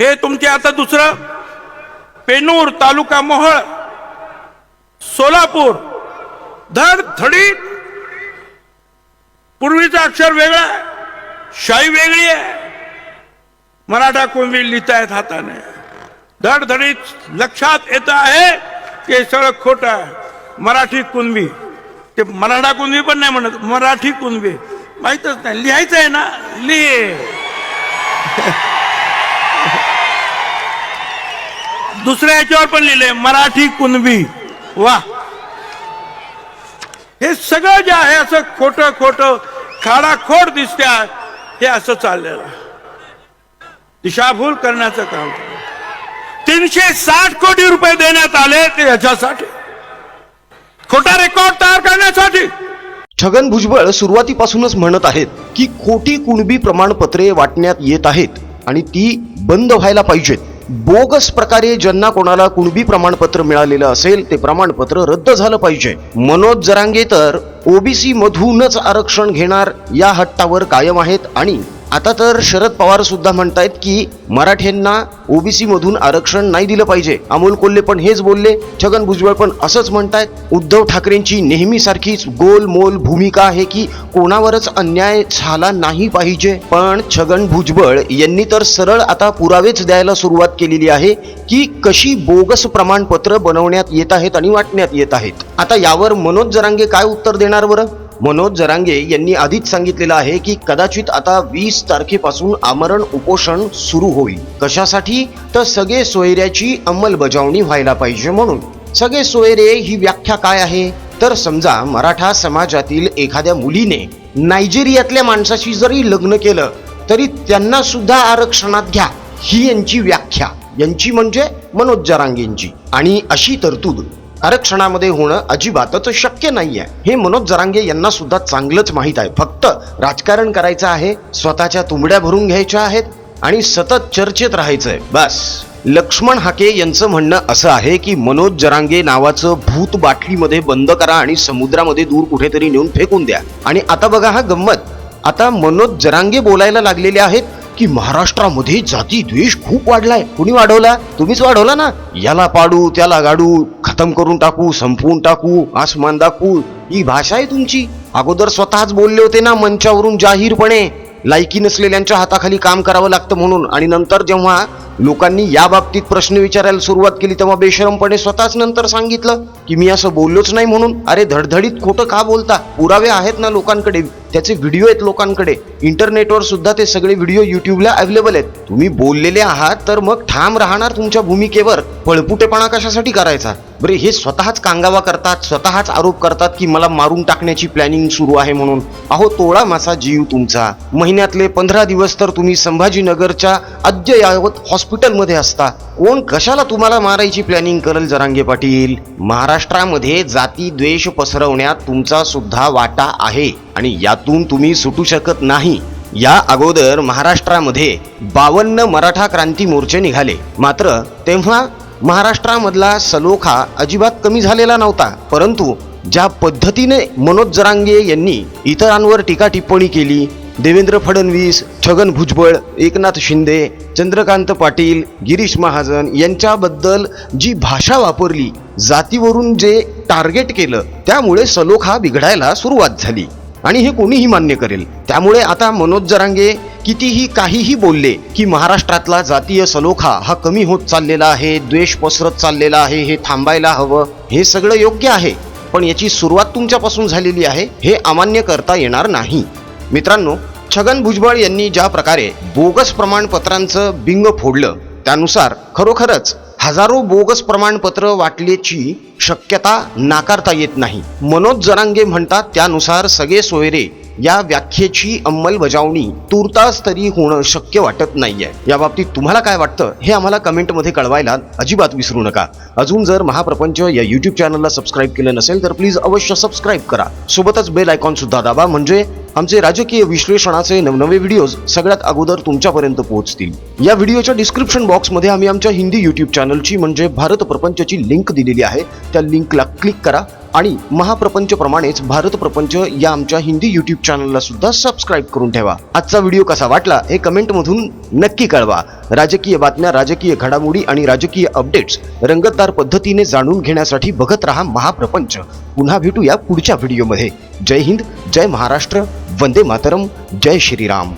हे तुमचे आता दुसरं पेनूर तालुका मोहळ सोलापूर धड धडीत पूर्वीचं अक्षर वेगळं आहे शाही वेगळी आहे. मराठा कुणबी लिहितायत हाताने. धडधडीत लक्षात येत आहे की हे सगळं खोटं आहे. मराठी कुणबी. ते मराठा कुणबी पण नाही म्हणत मराठी कुणबी. माहीतच नाही. लिहायचं आहे ना? लिहे. दुसऱ्या याच्यावर पण लिहिलंय मराठी कुणबी. वा. हे सगळं जे आहे असं खोटं खोट खाडाखोड दिसते हे असं चाललेलं दिशाभूल करण्याचं काम. तीनशे साठ कोटी रुपये देण्यात आले ते याच्यासाठी. खोटा रेकॉर्ड तयार करण्यासाठी. छगन भुजबळ सुरुवातीपासूनच म्हणत आहेत की खोटी कुणबी प्रमाणपत्रे वाटण्यात येत आहेत आणि ती बंद व्हायला पाहिजेत. बोगस प्रकारे ज्यांना कोणाला कुणबी प्रमाणपत्र मिळालेलं असेल ते प्रमाणपत्र रद्द झालं पाहिजे. मनोज जरांगे तर ओबीसी मधूनच आरक्षण घेणार या हट्टावर कायम आहेत आणि आता तर शरद पवार सुद्धा म्हणतायत की मराठ्यांना ओबीसी मधून आरक्षण नाही दिलं पाहिजे. अमोल कोल्हे पण हेच बोलले छगन भुजबळ पण असंच म्हणतायत उद्धव ठाकरेंची नेहमीसारखीच गोलमोल भूमिका आहे की कोणावरच अन्याय झाला नाही पाहिजे. पण छगन भुजबळ यांनी तर सरळ आता पुरावेच द्यायला सुरुवात केलेली आहे की कशी बोगस प्रमाणपत्र बनवण्यात येत आहेत आणि वाटण्यात येत आहेत. आता यावर मनोज जरांगे काय उत्तर देणार बरं? मनोज जरांगे यांनी आधीच सांगितलेलं आहे की कदाचित आता वीस तारखेपासून आमरण उपोषण सुरू होईल. कशासाठी? तर सगळे सोयऱ्याची अंमलबजावणी व्हायला पाहिजे म्हणून. सगळे सोयरे ही व्याख्या काय आहे? तर समजा मराठा समाजातील एखाद्या मुलीने नायजेरियातल्या माणसाशी जरी लग्न केलं तरी त्यांना सुद्धा आरक्षणात घ्या. ही यांची व्याख्या. यांची म्हणजे मनोज जरांगेंची. आणि अशी तरतूद आरक्षणामध्ये होणं अजिबातच शक्य नाहीये. हे मनोज जरांगे यांना सुद्धा चांगलंच माहीत आहे. फक्त राजकारण करायचं आहे स्वतःच्या तुंबड्या भरून घ्यायच्या आहेत आणि सतत चर्चेत राहायचंय. बस. लक्ष्मण हाके यांचं म्हणणं असं आहे की मनोज जरांगे नावाचं भूत बाटलीमध्ये बंद करा आणि समुद्रामध्ये दूर कुठेतरी नेऊन फेकून द्या. आणि आता बघा हा गंमत. आता मनोज जरांगे बोलायला लागलेले आहेत की महाराष्ट्रामध्ये जाती द्वेष खूप वाढलाय. कुणी वाढवला? तुम्हीच वाढवला ना? याला पाडू त्याला गाडू. खतम करून टाकू संपवून टाकू आसमान दाखवू. ही भाषा आहे तुमची. अगोदर स्वतःच बोलले होते ना मंचावरून जाहीरपणे. लायकी नसलेल्यांच्या हाताखाली काम करावं लागतं म्हणून. आणि नंतर जेव्हा लोकांनी या बाबतीत प्रश्न विचारायला सुरुवात केली तेव्हा बेशरमपणे स्वतःच नंतर सांगितलं की मी असं बोललोच नाही म्हणून. अरे धडधडीत खोटं का बोलता? पुरावे आहेत ना लोकांकडे. त्याचे व्हिडिओ आहेत लोकांकडे. इंटरनेटवर सुद्धा ते सगळे व्हिडिओ युट्यूबला अवेलेबल आहेत. तुम्ही बोललेले आहात तर मग ठाम राहणार तुमच्या भूमिकेवर. पळपुटेपणा कशासाठी करायचा? बरे हे स्वतःच कांगावा करतात स्वतःच आरोप करतात की मला मारून टाकण्याची प्लॅनिंग सुरू आहे म्हणून. अहो तोळा मासा जीव तुमचा. महिन्यातले पंधरा दिवस तर तुम्ही संभाजीनगरच्या अद्ययावत हॉस्पिटलमध्ये असता. कोण कशाला तुम्हाला मारायची प्लॅनिंग करेल जरांगे पाटील? महाराष्ट्रामध्ये जाती द्वेष पसरवण्यात तुमचा सुद्धा वाटा आहे आणि यातून तुम्ही सुटू शकत नाही. या अगोदर महाराष्ट्रामध्ये बावन्न मराठा क्रांती मोर्चे निघाले. मात्र तेव्हा महाराष्ट्रामधला सलोखा अजिबात कमी झालेला नव्हता परंतु ज्या पद्धतीने मनोज जरांगे यांनी इतरांवर टीका टिप्पणी केली देवेंद्र फडणवीस छगन भुजबळ एकनाथ शिंदे चंद्रकांत पाटील गिरीश महाजन यांच्याबद्दल जी भाषा वापरली जातीवरून जे टार्गेट केलं त्यामुळे सलोखा बिघडायला सुरुवात झाली. आणि हे कोणीही मान्य करेल. त्यामुळे आता मनोज जरांगे कितीही काहीही बोलले की महाराष्ट्रातला जातीय सलोखा हा कमी होत चाललेला आहे द्वेष पसरत चाललेला आहे हे थांबायला हवं हे सगळं योग्य आहे. पण याची सुरुवात तुमच्यापासून झालेली आहे हे अमान्य करता येणार नाही. मित्रांनो छगन भुजबळ यांनी ज्या प्रकारे बोगस प्रमाणपत्रांचं बिंग फोडलं त्यानुसार खरोखरच हजारो बोगस प्रमाणपत्र वाटल्याची शक्यता नाकारता येत नाही. मनोज जरांगे म्हणतात त्यानुसार सगळे सोयरे या व्याख्येची अंमलबजावणी तुर्तास तरी होणं शक्य वाटत नाहीये. या बाबतीत तुम्हाला काय वाटतं हे आम्हाला कमेंटमध्ये कळवायला अजिबात विसरू नका. अजून जर महाप्रपंच या युट्यूब चॅनलला सबस्क्राईब केलं नसेल तर प्लीज अवश्य सबस्क्राईब करा. सोबतच बेल आयकॉन सुद्धा दाबा म्हणजे आमचे राजकीय विश्लेषणाचे नवनवे व्हिडिओज सगळ्यात अगोदर तुमच्यापर्यंत पोहोचतील. या व्हिडिओच्या डिस्क्रिप्शन बॉक्समध्ये आम्ही आमच्या हिंदी युट्यूब चॅनलची म्हणजे भारत प्रपंचची लिंक दिलेली आहे. त्या लिंकला क्लिक करा. आणि महाप्रपंच प्रमाणेच भारत प्रपंच या आमच्या हिंदी युट्यूब चॅनलला सुद्धा सबस्क्राईब करून ठेवा. आजचा व्हिडिओ कसा वाटला हे कमेंटमधून नक्की कळवा. राजकीय बातम्या राजकीय घडामोडी आणि राजकीय अपडेट्स रंगतदार पद्धतीने जाणून घेण्यासाठी बघत रहा महाप्रपंच. पुन्हा भेटूया पुढच्या व्हिडिओमध्ये जय हिंद जय महाराष्ट्र वंदे मातरम जय श्रीराम.